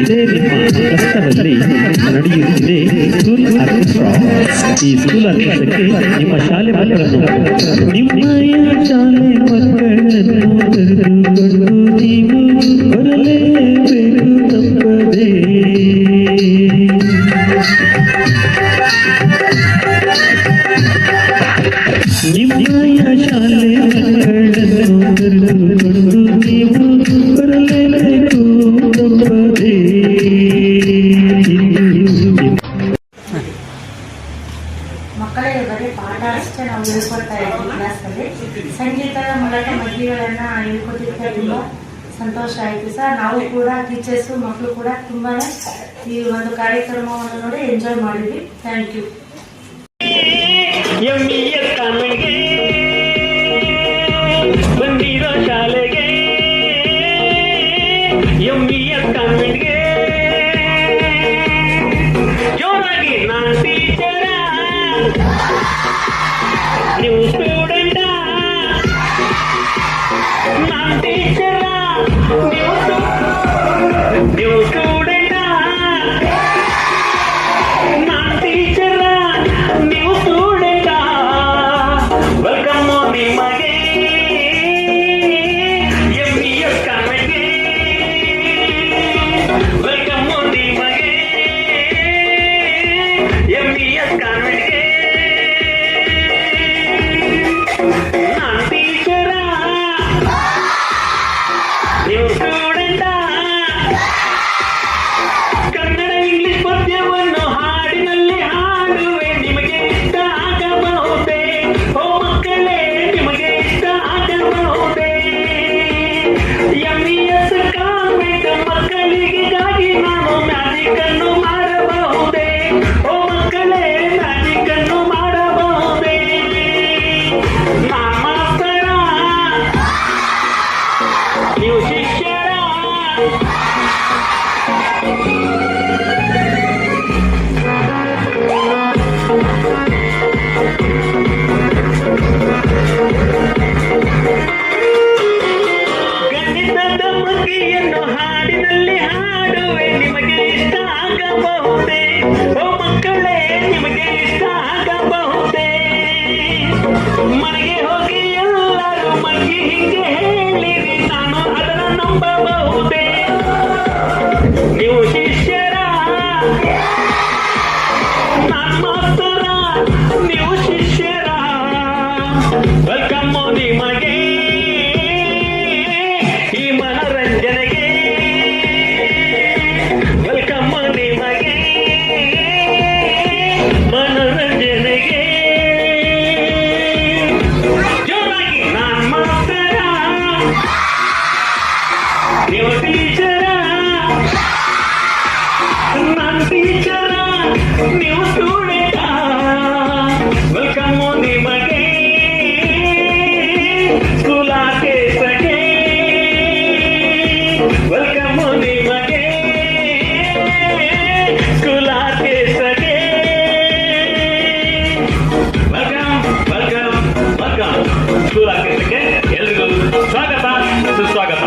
ಇದೇ ನಿಮ್ಮ ಕಷ್ಟದಲ್ಲಿ ನಡೆಯುತ್ತಿದೆ. ಸ್ಕೂಲ್ ಆರ್ಕೆಸ್ಟ್ರಾ ಈ ಸ್ಕೂಲ್ ಆರ್ಕೆಸ್ಟ್ರಾಕ್ಕೆ ನಿಮ್ಮ ಶಾಲೆ ಮಕ್ಕಳನ್ನು ನಿಮ್ಮ ಶಾಲೆ ಮಕ್ಕಳನ್ನು ಕರೆದುಕೊಂಡು ನಾವು ಹೇಳ್ಕೊಡ್ತಾ ಇದ್ವಿ ಕ್ಲಾಸಲ್ಲಿ ಸಂಗೀತ ಮೂಲಕ ಮಕ್ಕಳುಗಳನ್ನು ಹೇಳ್ಕೊಟ್ಟಿದ್ದ ತುಂಬ ಸಂತೋಷ ಆಯಿತು ಸರ್. ನಾವು ಕೂಡ ಟೀಚರ್ಸು ಮಕ್ಕಳು ಕೂಡ ತುಂಬಾ ಈ ಒಂದು ಕಾರ್ಯಕ್ರಮವನ್ನು ನೋಡಿ ಎಂಜಾಯ್ ಮಾಡಿದ್ವಿ. Thank you abre os Welcome. 刷个单，是刷个单。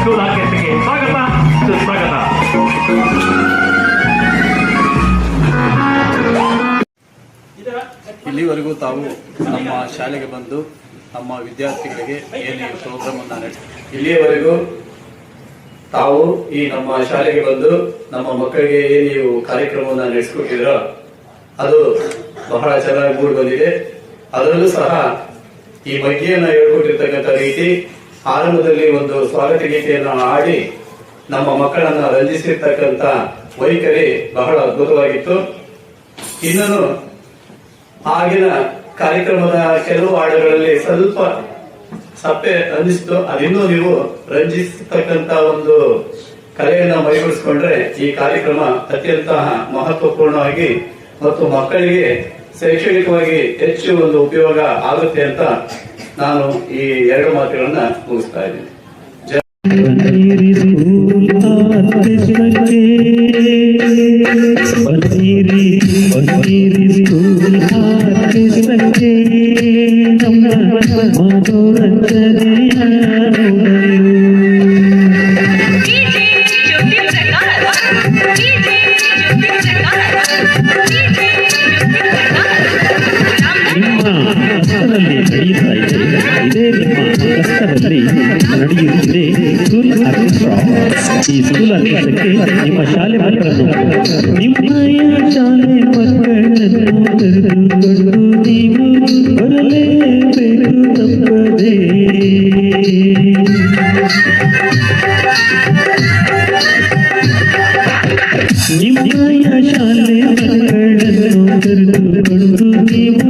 school ಆರ್ಕೆಸ್ಟ್ರಾಗೆ ಸ್ವಾಗತ. ಸುಸ್ವಾಗತ. ಇಲ್ಲಿವರೆಗೂ ತಾವು ನಮ್ಮ ಶಾಲೆಗೆ ಬಂದು ನಮ್ಮ ವಿದ್ಯಾರ್ಥಿಗಳಿಗೆ ಏನು ಪ್ರೋಗ್ರಾಮ್ ಅನ್ನ ನಡೆಸಿ ಇಲ್ಲಿಯವರೆಗೂ ತಾವು ಈ ನಮ್ಮ ಶಾಲೆಗೆ ಬಂದು ನಮ್ಮ ಮಕ್ಕಳಿಗೆ ಏನು ನೀವು ಕಾರ್ಯಕ್ರಮವನ್ನು ನಡೆಸಿಕೊಟ್ಟಿದ್ರೋ ಅದು ಬಹಳ ಚೆನ್ನಾಗಿ ಮೂಡಿ ಬಂದಿದೆ. ಅದರಲ್ಲೂ ಸಹ ಈ ಬಗ್ಗೆಯನ್ನ ಹೇಳ್ಕೊಟ್ಟಿರ್ತಕ್ಕಂಥ ರೀತಿ ಆರಂಭದಲ್ಲಿ ಒಂದು ಸ್ವಾಗತ ಗೀತೆಯನ್ನು ಹಾಡಿ ನಮ್ಮ ಮಕ್ಕಳನ್ನ ರಂಜಿಸಿರ್ತಕ್ಕಂಥ ವೈಖರಿ ಬಹಳ ಅದ್ಭುತವಾಗಿತ್ತು. ಇನ್ನೂ ಆಗಿನ ಕಾರ್ಯಕ್ರಮದ ಕೆಲವು ಹಾಡುಗಳಲ್ಲಿ ಸ್ವಲ್ಪ ಸಪ್ಪೆ ರಂಜಿಸಿತು ಅದಿನ್ನೂ ನೀವು ರಂಜಿಸತಕ್ಕಂತ ಒಂದು ಕಲೆಯನ್ನ ಮೈಗೂಡಿಸ್ಕೊಂಡ್ರೆ ಈ ಕಾರ್ಯಕ್ರಮ ಅತ್ಯಂತ ಮಹತ್ವಪೂರ್ಣವಾಗಿ ಮತ್ತು ಮಕ್ಕಳಿಗೆ ಶೈಕ್ಷಣಿಕವಾಗಿ ಹೆಚ್ಚು ಒಂದು ಉಪಯೋಗ ಆಗುತ್ತೆ ಅಂತ ನಾನು ಈ ಎರಡು ಮಾತುಗಳನ್ನ ಮುಗಿಸ್ತಾ ಇದ್ದೀನಿ ಬನ್ನಿರಿ ಕಷ್ಟದಲ್ಲಿ ನಡೆಯುತ್ತಿದೆ ಸ್ಕೂಲ್ ಆರ್ಕೆಸ್ಟ್ರಾ ಈ ಸ್ಕೂಲ್ ಆರ್ಕೆಸ್ಟ್ರಾಕ್ಕೆ ನಿಮ್ಮ ಶಾಲೆ ಮಕ್ಕಳನ್ನು ನಿಮ್ಮಯ ಶಾಲೆ ಮಕ್ಕಳನ್ನು ಕರೆದುಕೊಂಡು ನೀವು ಬರಲೇಬೇಕು ತಪ್ಪದೇ ನಿಮ್ಮಯ ಶಾಲೆ ಮಕ್ಕಳನ್ನು ಕರೆದುಕೊಂಡು ನೀವು